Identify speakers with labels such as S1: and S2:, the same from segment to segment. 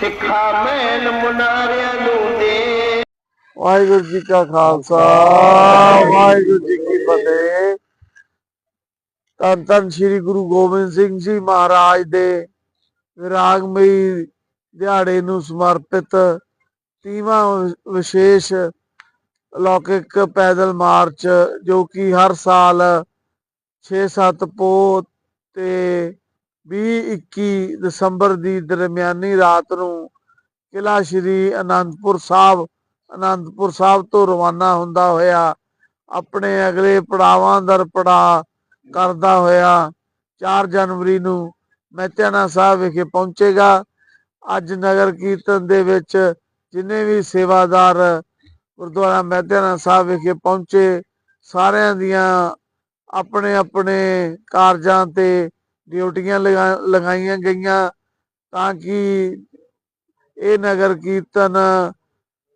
S1: ਸਿੱਖਾ ਮੈਨ ਮੁਨਾਰਿਆਂ ਨੂੰ ਦੇ।
S2: ਵਾਹਿਗੁਰੂ ਜੀ ਕਾ ਖਾਲਸਾ, ਵਾਹਿਗੁਰੂ ਜੀ ਕੀ ਫਤਿਹ। ਧੰਨ ਧੰਨ ਸ੍ਰੀ ਗੁਰੂ ਗੋਬਿੰਦ ਸਿੰਘ ਜੀ ਮਹਾਰਾਜ ਦੇ ਵਿਰਾਗਮਈ ਦਿਹਾੜੇ ਨੂੰ ਸਮਰਪਿਤ ਤੀਵਾਂ ਵਿਸ਼ੇਸ਼ ਲੌਕਿਕ ਪੈਦਲ ਮਾਰਚ, ਜੋ ਕਿ ਹਰ ਸਾਲ 6-7 ਪੋਹ ਤੇ 20-21 ਦਸੰਬਰ ਦੀ ਦਰਮਿਆਨੀ ਰਾਤ ਨੂੰ ਕਿਲਾ ਸ਼੍ਰੀ ਅਨੰਦਪੁਰ ਸਾਹਿਬ ਅਨੰਦਪੁਰ ਸਾਹਿਬ ਤੋਂ ਰਵਾਨਾ ਹੁੰਦਾ ਹੋਇਆ, ਆਪਣੇ ਅਗਲੇ ਪੜਾਵਾਂ ਦਰ ਪੜਾ ਕਰਦਾ ਹੋਇਆ 4 ਜਨਵਰੀ ਨੂੰ ਮਹਿਤਿਆਣਾ ਸਾਹਿਬ ਵਿਖੇ ਪਹੁੰਚੇਗਾ। ਅੱਜ ਨਗਰ ਕੀਰਤਨ ਦੇ ਵਿੱਚ ਜਿੰਨੇ ਵੀ ਸੇਵਾਦਾਰ ਗੁਰਦੁਆਰਾ ਮਹਿਤਿਆਣਾ ਸਾਹਿਬ ਵਿਖੇ ਪਹੁੰਚੇ, ਸਾਰਿਆਂ ਦੀਆਂ ਆਪਣੇ ਆਪਣੇ ਕਾਰਜਾਂ ਤੇ ਡਿਊਟੀਆਂ ਲਗਾ- ਲਗਾਈਆਂ ਗਈਆਂ ਤਾਂ ਕਿ ਇਹ ਨਗਰ ਕੀਰਤਨ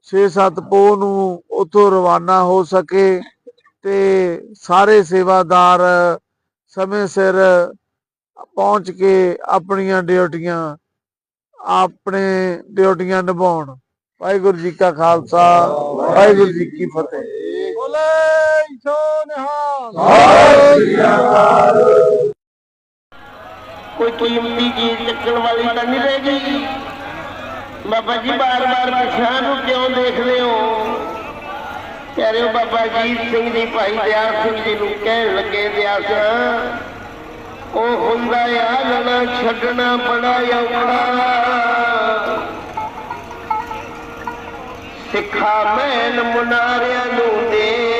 S2: 6-7 ਪੋਹ ਨੂੰ ਉਥੋਂ ਰਵਾਨਾ ਹੋ ਸਕੇ ਤੇ ਸਾਰੇ ਸੇਵਾਦਾਰ ਸਮੇਂ ਸਿਰ ਪਹੁੰਚ ਕੇ ਆਪਣੀਆਂ ਡਿਊਟੀਆਂ ਆਪਣੇ ਡਿਊਟੀਆਂ ਨਿਭਾਉਣ। ਵਾਹਿਗੁਰੂ ਜੀ ਕਾ ਖਾਲਸਾ ਵਾਹਿਗੁਰੂ ਜੀ ਕੀ ਫਤਿਹ।
S3: ਬੋਲੇ ਸੋ ਨਿਹਾਲ।
S1: ਕੋਈ ਕੋਈ ਕੀਮਤੀ ਚੀਜ਼ ਚੱਕਣ ਵਾਲੀ ਤਾਂ ਨਹੀਂ ਰਹਿ ਗਈ। ਬਾਬਾ ਜੀ, ਬਾਰ-ਬਾਰ ਪਿਛਾਂ ਨੂੰ ਕਿਉਂ ਦੇਖਦੇ ਹੋ? ਕਹਿ ਰਹੇ ਹੋ ਬਾਬਾ ਜੀਤ ਸਿੰਘ ਜੀ ਭਾਈ ਦਿਆਲ ਸਿੰਘ ਜੀ ਨੂੰ ਕਹਿਣ ਲੱਗੇ ਦਿਆਸ ਉਹ ਹੁੰਦਾ ਆ ਲਣਾ ਛੱਡਣਾ, ਬੜਾ ਔਖਾ। ਸਿੱਖਾ ਮੈਨ ਮੁਨਾਰਿਆਂ ਨੂੰ ਦੇ